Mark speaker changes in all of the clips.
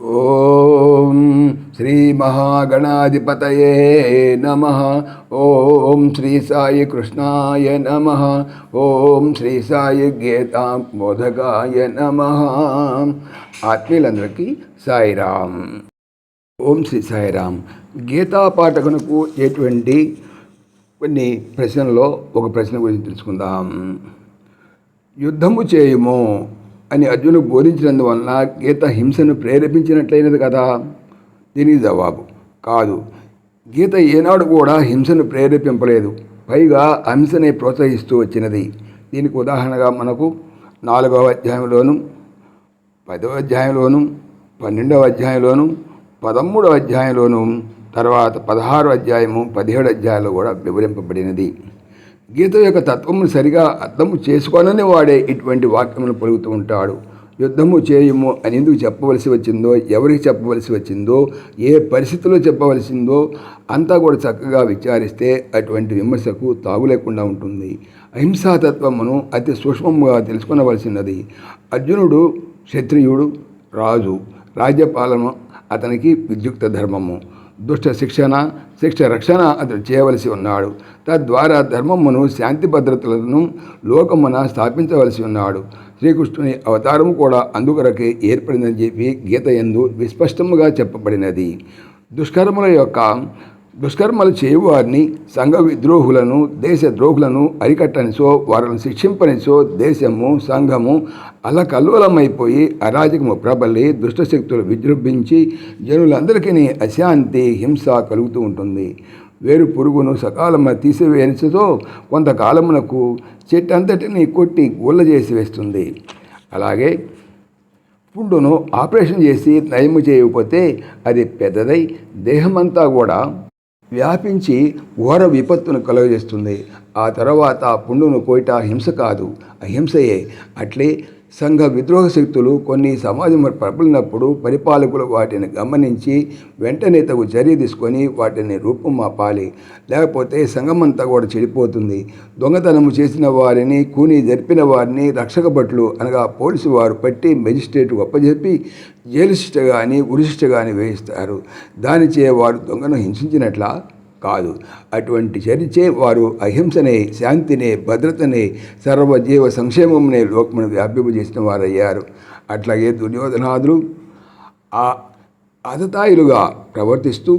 Speaker 1: ఓం శ్రీ మహాగణాధిపతయే నమ. ఓం శ్రీ సాయి కృష్ణాయ నమ. ఓం శ్రీ సాయి గీతా గీతామోదకాయ నమ. ఆత్మీయులందరికీ సాయిరామ్. ఓం శ్రీ సాయిరామ్. గీతా పాఠకునకు ఎటువంటి కొన్ని ప్రశ్నల్లో ఒక ప్రశ్న గురించి తెలుసుకుందాం. యుద్ధము చేయుము. అని అర్జును బోధించినందువలన గీత హింసను ప్రేరేపించినట్లయినది కదా? దీనికి జవాబు కాదు. గీత ఏనాడు కూడా హింసను ప్రేరేపింపలేదు. పైగా హింసనే ప్రోత్సహిస్తూ వచ్చినది. దీనికి ఉదాహరణగా మనకు నాలుగవ అధ్యాయంలోను పదవ అధ్యాయంలోను పన్నెండవ అధ్యాయంలోను పదమూడవ అధ్యాయంలోను తర్వాత పదహారు అధ్యాయము పదిహేడు అధ్యాయంలో కూడా వివరింపబడినది. గీత యొక్క తత్వమును సరిగా అర్థము చేసుకోనని వాడే ఇటువంటి వాక్యములను పలుకుతూ ఉంటాడు. యుద్ధము చేయము అని ఎందుకు చెప్పవలసి వచ్చిందో ఎవరికి చెప్పవలసి వచ్చిందో ఏ పరిస్థితిలో చెప్పవలసిందో అంతా కూడా చక్కగా విచారిస్తే అటువంటి విమర్శకు తాగులేకుండా ఉంటుంది. అహింసాతత్వమును అతి సూక్ష్మముగా తెలుసుకునవలసినది. అర్జునుడు క్షత్రియుడు రాజు. రాజ్యపాలన అతనికి విద్యుక్త ధర్మము. దుష్ట శిక్షణ శిక్ష రక్షణ అతడు చేయవలసి ఉన్నాడు. తద్వారా ధర్మమును శాంతి భద్రతలను లోకమున స్థాపించవలసి ఉన్నాడు. శ్రీకృష్ణుని అవతారము కూడా అందుకొరకే ఏర్పడిందని చెప్పి గీత ఎందు విస్పష్టముగా చెప్పబడినది. దుష్కర్మల యొక్క దుష్కర్మలు చేయువారిని సంఘ విద్రోహులను దేశ ద్రోహులను అరికట్టనిసో వారిని శిక్షింపనిసో దేశము సంఘము అలకల్లోలమైపోయి అరాజకము ప్రబలి దుష్టశక్తులు విజృంభించి జనులందరికీ అశాంతి హింస కలుగుతూ ఉంటుంది. వేరు పురుగును సకాలమున తీసివేయనిచతో కొంతకాలమునకు చెట్టంతటిని కొట్టి గుల్ల చేసి వేస్తుంది. అలాగే పుండును ఆపరేషన్ చేసి నయము చేయకపోతే అది పెద్దదై దేహమంతా కూడా వ్యాపించి ఘోర విపత్తును కలుగజేస్తుంది. ఆ తర్వాత పుండును కోయట హింస కాదు. అహింసయే. అట్లే సంఘ విద్రోహ శక్తులు కొన్ని సమాజం ప్రబలినప్పుడు పరిపాలకులు వాటిని గమనించి వెంటనే తగు చర్య తీసుకొని వాటిని రూపుమాపాలి. లేకపోతే సంఘమంతా కూడా చెడిపోతుంది. దొంగతనము చేసిన వారిని కూని జరిపిన వారిని రక్షక భట్లు అనగా పోలీసు వారు పట్టి మెజిస్ట్రేట్ గొప్పజెప్పి జైలు శిక్ష కానీ ఉరిశిక్ష కానీ వేయిస్తారు. దానిచే వారు దొంగను హింసించినట్లా? కాదు. అటువంటి చరిచే వారు అహింసనే శాంతినే భద్రతనే సర్వజీవ సంక్షేమంనే లోకమును వ్యాపింపజేసిన వారయ్యారు. అట్లాగే దుర్యోధనాదులు ఆ అతతాయులుగా ప్రవర్తిస్తూ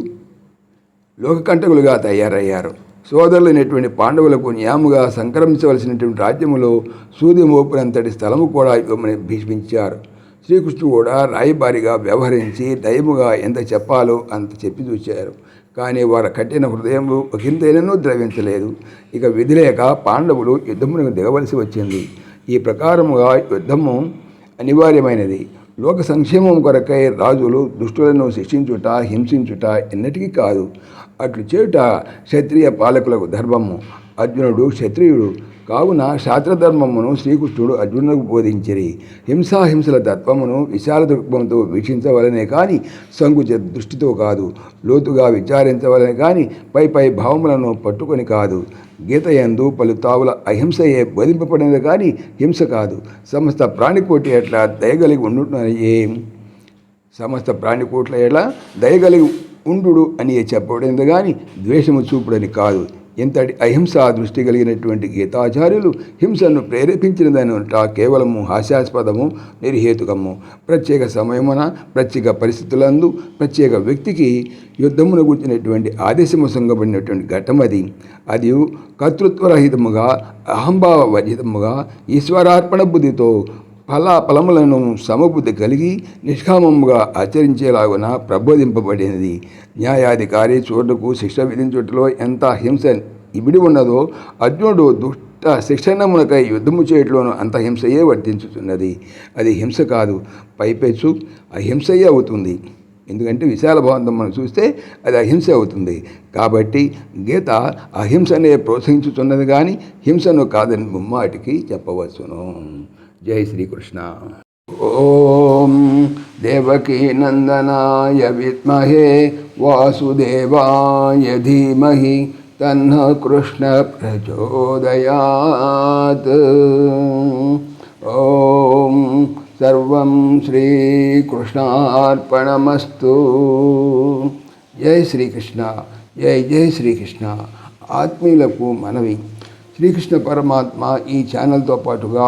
Speaker 1: లోకకంటకులుగా తయారయ్యారు. సోదరులైనటువంటి పాండవులకు న్యాముగా సంక్రమించవలసినటువంటి రాజ్యములో సూది స్థలము కూడా ఇవ్వమని భీష్మించారు. శ్రీకృష్ణుడు కూడా రాయబారిగా వ్యవహరించి దయముగా ఎంత చెప్పాలో అంత చెప్పి చూశారు కానీ వారి కట్టిన హృదయము ఒకంతైనను ద్రవించలేదు. ఇక విధిలేక పాండవులు యుద్ధమునకు దిగవలసి వచ్చింది. ఈ ప్రకారముగా యుద్ధము అనివార్యమైనది. లోక సంక్షేమం కొరకై రాజులు దుష్టులను శిక్షించుట హింసించుట ఎన్నటికీ కాదు. అట్లు చేయుట క్షత్రియ పాలకులకు ధర్మము. అర్జునుడు క్షత్రియుడు. కావున శాస్త్రధర్మమును శ్రీకృష్ణుడు అర్జునులకు బోధించిరి. హింసాహింసల తత్వమును విశాల దృక్పంతో వీక్షించవలనే కానీ సంకుచ దృష్టితో కాదు. లోతుగా విచారించవలనే కానీ పై పై భావములను పట్టుకొని కాదు. గీత ఎందు పలు తావుల అహింసయే బోధింపబడినది కానీ హింస కాదు. సమస్త ప్రాణికోటి ఎట్లా దయగలిగి ఉండునయే సమస్త ప్రాణికోట్ల ఎట్లా దయగలిగి ఉండు అని చెప్పబడింది కానీ ద్వేషము చూపుడని కాదు. ఇంతటి అహింసా దృష్టి కలిగినటువంటి గీతాచార్యులు హింసను ప్రేరేపించినదనుట కేవలము హాస్యాస్పదము నిర్హేతుకము. ప్రత్యేక సమయమున ప్రత్యేక పరిస్థితులందు ప్రత్యేక వ్యక్తికి యుద్ధమును గుర్చినటువంటి ఆదేశము సొంగబడినటువంటి ఘట్టం అది. అది కర్తృత్వరహితముగా అహంభావ వర్జితముగా ఈశ్వరార్పణ బుద్ధితో ఫలాఫలములను సమబుద్ధి కలిగి నిష్కామముగా ఆచరించేలాగున ప్రబోధింపబడినది. న్యాయాధికారి చోటుకు శిక్ష విధించుటలో ఎంత హింస ఇమిడి ఉన్నదో అర్జునుడు దుష్ట శిక్షణమునకై యుద్ధము చేయట్లోనూ అంత హింసయే వర్తించుతున్నది అది హింస కాదు పైపెచ్చు అహింసయే అవుతుంది. ఎందుకంటే విశాల భావంతం మనం చూస్తే అది అహింస అవుతుంది. కాబట్టి గీత అహింసనే ప్రోత్సహించుతున్నది కానీ హింసను కాదని ముమ్మాటికి చెప్పవచ్చును. జై శ్రీకృష్ణ ఓం దేవకీ నందనాయ విద్మహే వాసుదేవాయ ధీమహి తన్న కృష్ణ ప్రచోదయాత్ ఓం సర్వం శ్రీకృష్ణార్పణమస్తు జై శ్రీకృష్ణ జై జై శ్రీకృష్ణ ఆత్మీయులకు మనవి శ్రీకృష్ణ పరమాత్మ ఈ ఛానల్తో పాటుగా